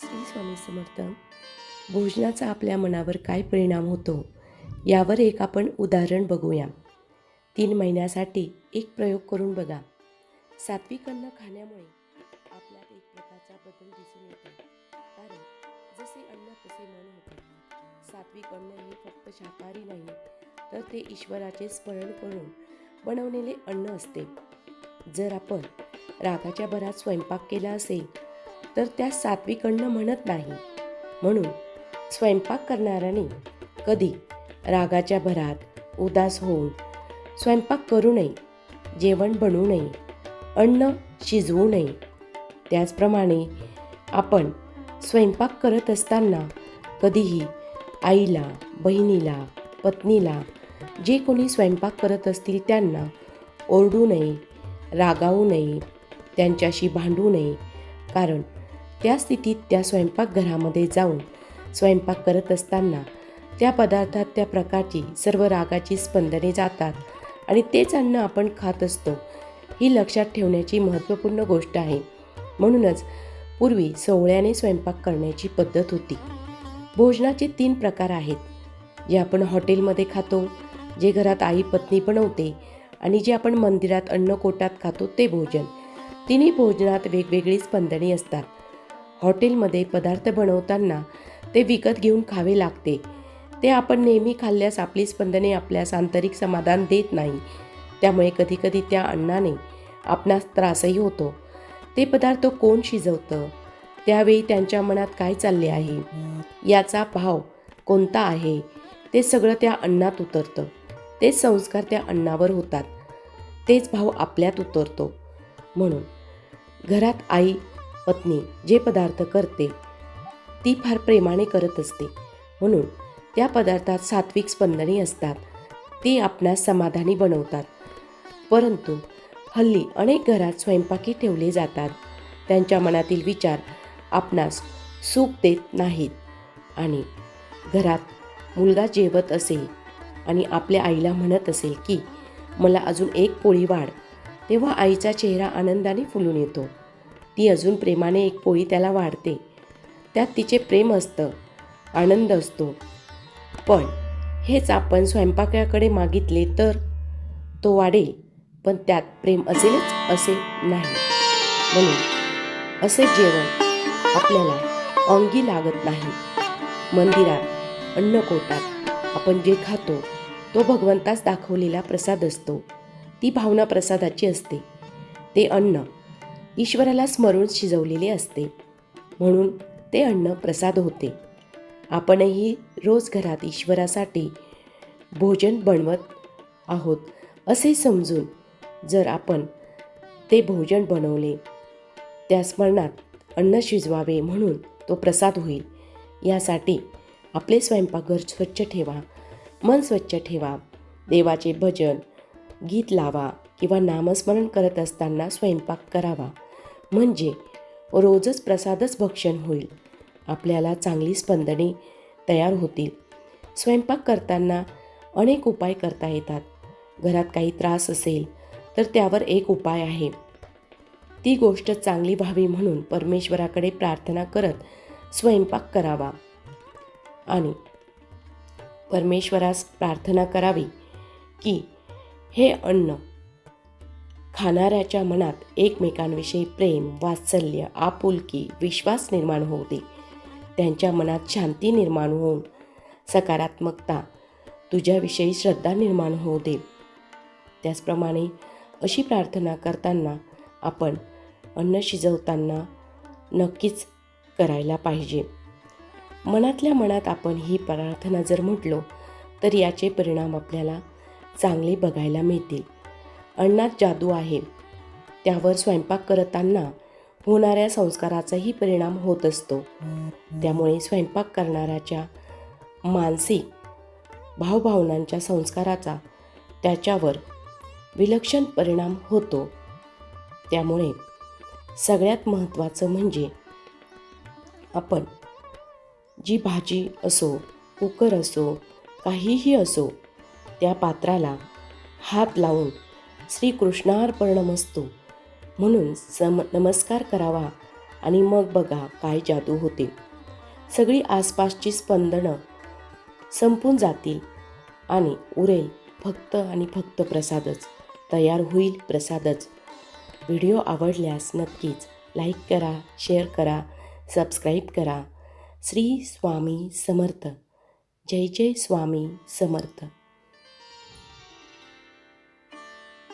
श्री स्वामी समर्थ भोजनाचा आपल्या मनावर काय परिणाम होतो यावर एक आपण उदाहरण बघूया. तीन महिन्यासाठी एक प्रयोग करून बघा. सात्विक अन्न खाण्यामुळे आपल्यात एक प्रकारचा बदल दिसून येतो. कारण जसे अन्न तसे मन होते. सात्विक अन्न हे फक्त शाकाहारी नाही तर ते ईश्वराचे स्मरण करून बनवलेले अन्न असते. जर आपण रागाच्या भरात स्वयंपाक केला असेल तर त्या सात्विक अन्न म्हणत नाही. म्हणून स्वयंपाक करणाऱ्याने कधी रागाच्या भरात उदास होऊन स्वयंपाक करू नये जेवण बनवू नये अन्न शिजवू नये. त्याचप्रमाणे आपण स्वयंपाक करत असताना कधीही आईला बहिणीला पत्नीला जे कोणी स्वयंपाक करत असतील त्यांना ओरडू नये रागावू नये त्यांच्याशी भांडू नये. कारण त्या स्थितीत त्या स्वयंपाकघरामध्ये जाऊन स्वयंपाक करत असताना त्या पदार्थात त्या प्रकारची सर्व रागाची स्पंदने जातात आणि तेच अन्न आपण खात असतो ही लक्षात ठेवण्याची महत्त्वपूर्ण गोष्ट आहे. म्हणूनच पूर्वी सोहळ्याने स्वयंपाक करण्याची पद्धत होती. भोजनाचे तीन प्रकार आहेत. जे आपण हॉटेलमध्ये खातो जे घरात आई पत्नी बनवते आणि जे आपण मंदिरात अन्नकोटात खातो ते भोजन. तिन्ही भोजनात वेगवेगळी स्पंदने असतात. हॉटेलमध्ये पदार्थ बनवताना ते विकत घेऊन खावे लागते. ते आपण नेहमी खाल्ल्यास आपली स्पंदने आपल्यास आंतरिक समाधान देत नाही. त्यामुळे कधीकधी त्या अन्नाने आपणास त्रासही होतो. ते पदार्थ कोण शिजवतं? त्यावेळी त्यांच्या मनात काय चालले आहे? याचा भाव कोणता आहे? ते सगळं त्या अन्नात उतरतं. तेच संस्कार त्या अन्नावर होतात. तेच भाव आपल्यात उतरतो. म्हणून घरात आई पत्नी जे पदार्थ करते ती फार प्रेमाने करत असते. म्हणून त्या पदार्थात सात्विक स्पंदने असतात. ती आपणास समाधानी बनवतात. परंतु हल्ली अनेक घरात स्वयंपाकी ठेवले जातात. त्यांच्या मनातील विचार आपणास सुख देत नाहीत. आणि घरात मुलगा जेवत असेल आणि आपल्या आईला म्हणत असेल की मला अजून एक पोळी वाढ. तेव्हा आईचा चेहरा आनंदाने फुलून येतो. ती अजून प्रेमाने एक पोळी त्याला वाढते. त्यात तिचे प्रेम असतं आनंद असतो. पण हेच आपण स्वयंपाकाकडे मागितले तर तो वाढेल पण त्यात प्रेम असेलच असे नाही. म्हणून असे जेवण आपल्याला अंगी लागत नाही. मंदिरात अन्नकोटात आपण जे खातो तो भगवंतास दाखवलेला प्रसाद असतो. ती भावना प्रसादाची असते. ते अन्न ईश्वराला स्मरून शिजवलेले असते. म्हणून ते अन्न प्रसाद होते. आपणही रोज घरात ईश्वरासाठी भोजन बनवत आहोत असे समजून जर आपण ते भोजन बनवले त्या स्मरणात अन्न शिजवावे म्हणून तो प्रसाद होईल. यासाठी आपले स्वयंपाकघर स्वच्छ ठेवा मन स्वच्छ ठेवा देवाचे भजन गीत लावा किंवा नामस्मरण करत असताना स्वयंपाक करावा. म्हणजे रोजच प्रसादच भक्षण होईल. आपल्याला चांगली स्पंदने तयार होतील. स्वयंपाक करताना अनेक उपाय करता येतात. घरात काही त्रास असेल तर त्यावर एक उपाय आहे. ती गोष्ट चांगली व्हावी म्हणून परमेश्वराकडे प्रार्थना करत स्वयंपाक करावा. आणि परमेश्वरास प्रार्थना करावी की हे अन्न खाणाऱ्याच्या मनात एकमेकांविषयी प्रेम वात्सल्य आपुलकी विश्वास निर्माण होऊ दे त्यांच्या मनात शांती निर्माण होऊन सकारात्मकता तुझ्याविषयी श्रद्धा निर्माण होऊ दे त्याचप्रमाणे अशी प्रार्थना करताना आपण अन्न शिजवताना नक्कीच करायला पाहिजे. मनातल्या मनात आपण ही प्रार्थना जर म्हटलो तर याचे परिणाम आपल्याला चांगले बघायला मिळतील. अण्णात जादू आहे. त्यावर स्वयंपाक करताना होणाऱ्या संस्काराचाही परिणाम होत असतो. त्यामुळे स्वयंपाक करणाऱ्याच्या मानसिक भावभावनांच्या संस्काराचा त्याच्यावर विलक्षण परिणाम होतो. त्यामुळे सगळ्यात महत्त्वाचं म्हणजे आपण जी भाजी असो कुकर असो काहीही असो त्या पात्राला हात लावून श्रीकृष्णार्पणमस्तू. म्हणून सम नमस्कार करावा आणि मग बघा काय जादू होते. सगळी आसपासची स्पंदनं संपून जातील आणि उरेल फक्त आणि फक्त प्रसादच. तयार होईल प्रसादच. व्हिडिओ आवडल्यास नक्कीच लाईक करा शेअर करा सबस्क्राईब करा. श्री स्वामी समर्थ. जय जय स्वामी समर्थ.